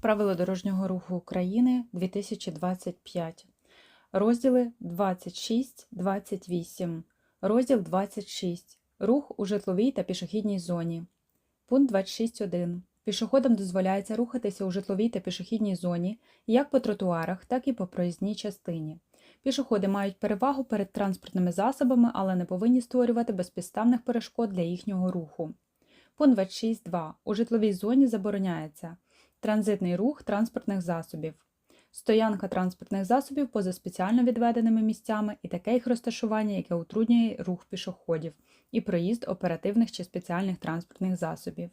Правила дорожнього руху України 2025. Розділи 26-28. Розділ 26. Рух у житловій та пішохідній зоні. Пункт 26.1. Пішоходам дозволяється рухатися у житловій та пішохідній зоні як по тротуарах, так і по проїзній частині. Пішоходи мають перевагу перед транспортними засобами, але не повинні створювати безпідставних перешкод для їхнього руху. Пункт 26.2. У житловій зоні забороняється транзитний рух транспортних засобів, стоянка транспортних засобів поза спеціально відведеними місцями і таке їх розташування, яке утруднює рух пішоходів, і проїзд оперативних чи спеціальних транспортних засобів,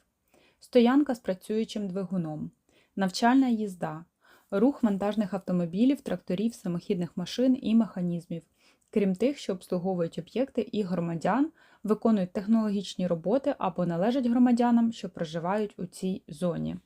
стоянка з працюючим двигуном, навчальна їзда, рух вантажних автомобілів, тракторів, самохідних машин і механізмів, крім тих, що обслуговують об'єкти і громадян, виконують технологічні роботи або належать громадянам, що проживають у цій зоні.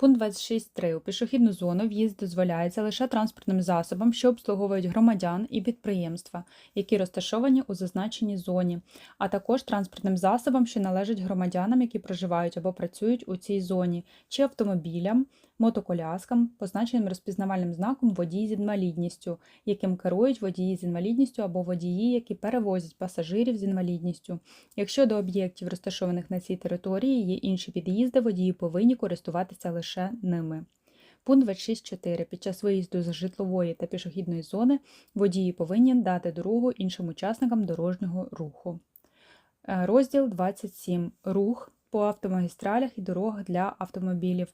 Пункт 26.3. У пішохідну зону в'їзд дозволяється лише транспортним засобам, що обслуговують громадян і підприємства, які розташовані у зазначеній зоні, а також транспортним засобам, що належать громадянам, які проживають або працюють у цій зоні, чи автомобілям, мотоколяскам, позначеним розпізнавальним знаком водій з інвалідністю, яким керують водії з інвалідністю або водії, які перевозять пасажирів з інвалідністю. Якщо до об'єктів, розташованих на цій території, є інші під'їзди, водії повинні користуватися лише ними. Пункт 26.4. Під час виїзду з житлової та пішохідної зони водії повинні дати дорогу іншим учасникам дорожнього руху. Е, Розділ 27. Рух по автомагістралях і дорогах для автомобілів.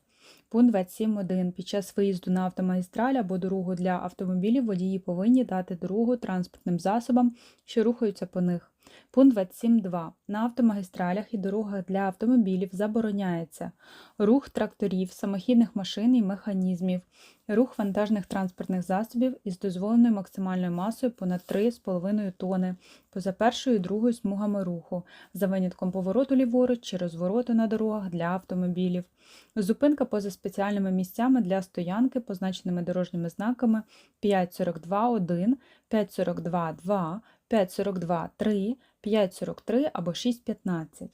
Пункт 27.1. Під час виїзду на автомагістраль або дорогу для автомобілів водії повинні дати дорогу транспортним засобам, що рухаються по них. Пункт 27.2. На автомагістралях і дорогах для автомобілів забороняється рух тракторів, самохідних машин і механізмів, рух вантажних транспортних засобів із дозволеною максимальною масою понад 3,5 тони поза першою і другою смугами руху, за винятком повороту ліворуч чи розвороту на дорогах для автомобілів, зупинка поза спеціальними місцями для стоянки, позначеними дорожніми знаками 5.42.1, 5.42.2, 5.42.3, 5.43 або 6.15.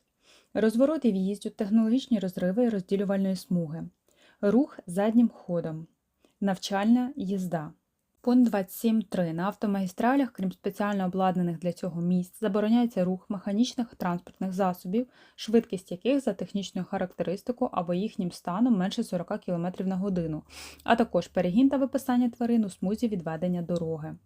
Розворот і в'їзд у технологічні розриви розділювальної смуги. Рух заднім ходом. Навчальна їзда. Пункт 27.3. На автомагістралях, крім спеціально обладнаних для цього місць, забороняється рух механічних транспортних засобів, швидкість яких за технічною характеристикою або їхнім станом менше 40 км на годину, а також перегін та виписання тварин у смузі відведення дороги.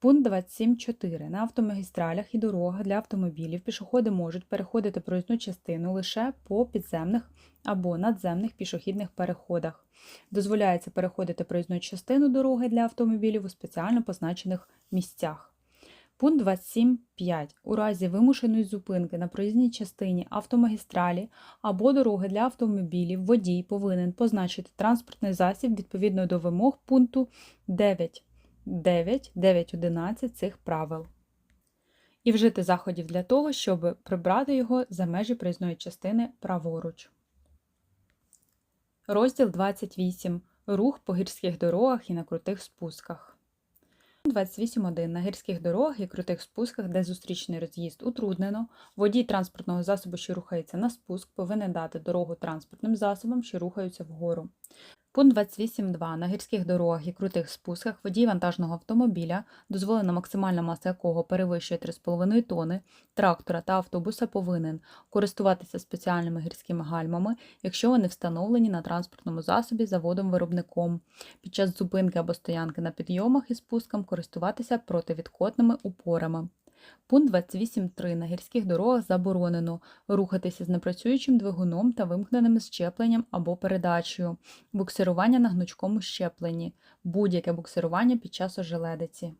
Пункт 27.4. На автомагістралях і дорогах для автомобілів пішоходи можуть переходити проїзну частину лише по підземних або надземних пішохідних переходах. Дозволяється переходити проїзну частину дороги для автомобілів у спеціально позначених місцях. Пункт 27.5. У разі вимушеної зупинки на проїзній частині автомагістралі або дороги для автомобілів водій повинен позначити транспортний засіб відповідно до вимог пункту 9. 9, 9, 11 цих правил. І вжити заходів для того, щоб прибрати його за межі проїзної частини праворуч. Розділ 28. Рух по гірських дорогах і на крутих спусках. 28.1. На гірських дорогах і крутих спусках, де зустрічний роз'їзд утруднено, водій транспортного засобу, що рухається на спуск, повинен дати дорогу транспортним засобам, що рухаються вгору. Пункт 28.2. На гірських дорогах і крутих спусках водій вантажного автомобіля, дозволена максимальна маса якого перевищує 3,5 тони, трактора та автобуса повинен користуватися спеціальними гірськими гальмами, якщо вони встановлені на транспортному засобі заводом-виробником. Під час зупинки або стоянки на підйомах і спускам користуватися противідкотними упорами. Пункт 28.3. На гірських дорогах заборонено рухатися з непрацюючим двигуном та вимкненим щепленням або передачею, буксирування на гнучкому щепленні, будь-яке буксирування під час ожеледиці.